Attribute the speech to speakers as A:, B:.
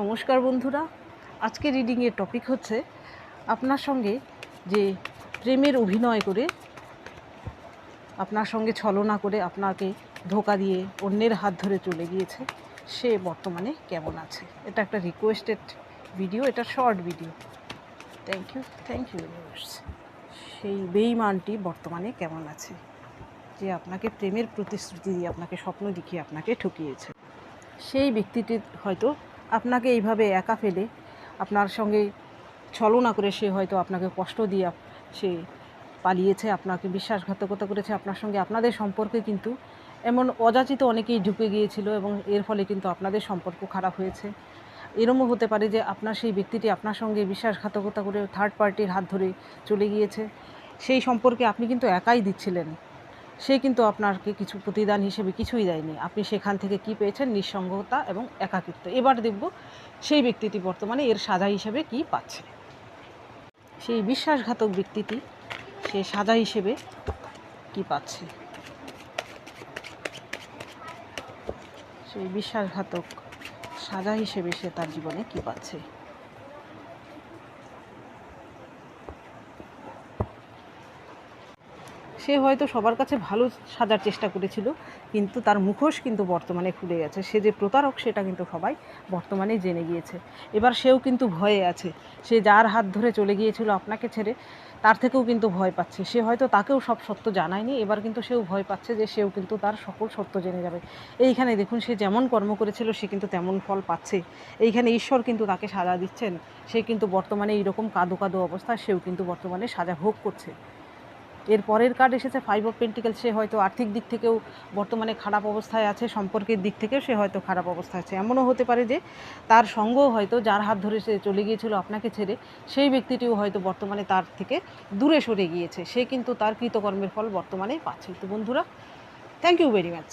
A: নমস্কার বন্ধুরা। আজকে রিডিংয়ের টপিক হচ্ছে আপনার সঙ্গে যে প্রেমের অভিনয় করে, আপনার সঙ্গে ছলনা করে আপনাকে ধোকা দিয়ে অন্যের হাত ধরে চলে গিয়েছে, সে বর্তমানে কেমন আছে? এটা একটা রিকোয়েস্টেড ভিডিও এটা short video thank you thank you universe সেই বেইমানটি বর্তমানে কেমন আছে? যে আপনাকে প্রেমের প্রতিশ্রুতি দিয়ে, আপনাকে স্বপ্ন দেখিয়ে আপনাকে ঠকিয়েছে। সেই ব্যক্তিটি হয়তো আপনাকে এইভাবে একা ফেলে, আপনার সঙ্গে ছলনা করে সে হয়তো আপনাকে কষ্ট দিয়ে সে পালিয়েছে, আপনাকে বিশ্বাসঘাতকতা করেছে, আপনার সঙ্গে আপনাদের সম্পর্কে কিন্তু এমন অযাচিত অনেকেই ঢুকে গিয়েছিল এবং এর ফলে কিন্তু আপনাদের সম্পর্ক খারাপ হয়েছে। এরমও হতে পারে যে আপনার সেই ব্যক্তিটি আপনার সঙ্গে বিশ্বাসঘাতকতা করে থার্ড পার্টির হাত ধরে চলে গিয়েছে। সেই সম্পর্কে আপনি কিন্তু একাই দিচ্ছিলেন। সে কিন্তু আপনাকে কিছু প্রতিদান হিসেবে কিছুই দেয়নি। আপনি সেখান থেকে কি পেয়েছেন? নিঃসঙ্গতা এবং একাকিত্ব। এবার দেখব সেই ব্যক্তিটি বর্তমানে এর সাজা হিসেবে কি পাচ্ছে। সেই বিশ্বাসঘাতক ব্যক্তিটি সে সাজা হিসেবে কি পাচ্ছে? সেই বিশ্বাসঘাতক সাজা হিসেবে সে তার জীবনে কি পাচ্ছে? সে হয়তো সবার কাছে ভালো সাজার চেষ্টা করেছিল, কিন্তু তার মুখোশ কিন্তু বর্তমানে খুলে গেছে। সে যে প্রতারক, সেটা কিন্তু সবাই বর্তমানে জেনে গিয়েছে। এবার সেও কিন্তু ভয়ে আছে। সে যার হাত ধরে চলে গিয়েছিল আপনাকে ছেড়ে, তার থেকেও কিন্তু ভয় পাচ্ছে। সে হয়তো তাকেও সব সত্য জানায়নি, এবার কিন্তু সেও ভয় পাচ্ছে যে সেও কিন্তু তার সকল সত্য জেনে যাবে। এইখানে দেখুন, সে যেমন কর্ম করেছিল, সে কিন্তু তেমন ফল পাচ্ছে। এইখানে ঈশ্বর কিন্তু তাকে সাজা দিচ্ছেন। সে কিন্তু বর্তমানে এইরকম কাদো কাদো অবস্থায়, সেও কিন্তু বর্তমানে সাজা ভোগ করছে। এর পরের কার্ড এসেছে ফাইভ অফ পেন্টিকেল সে হয়তো আর্থিক দিক থেকেও বর্তমানে খারাপ অবস্থায় আছে, সম্পর্কের দিক থেকেও সে হয়তো খারাপ অবস্থায় আছে। এমনও হতে পারে যে তার সঙ্গ হয়তো যার হাত ধরে সে চলে গিয়েছিল আপনাকে ছেড়ে, সেই ব্যক্তিটিও হয়তো বর্তমানে তার থেকে দূরে সরে গিয়েছে। সে কিন্তু তার কৃতকর্মের ফল বর্তমানে পাচ্ছে। তো বন্ধুরা থ্যাংক ইউ ভেরি মাচ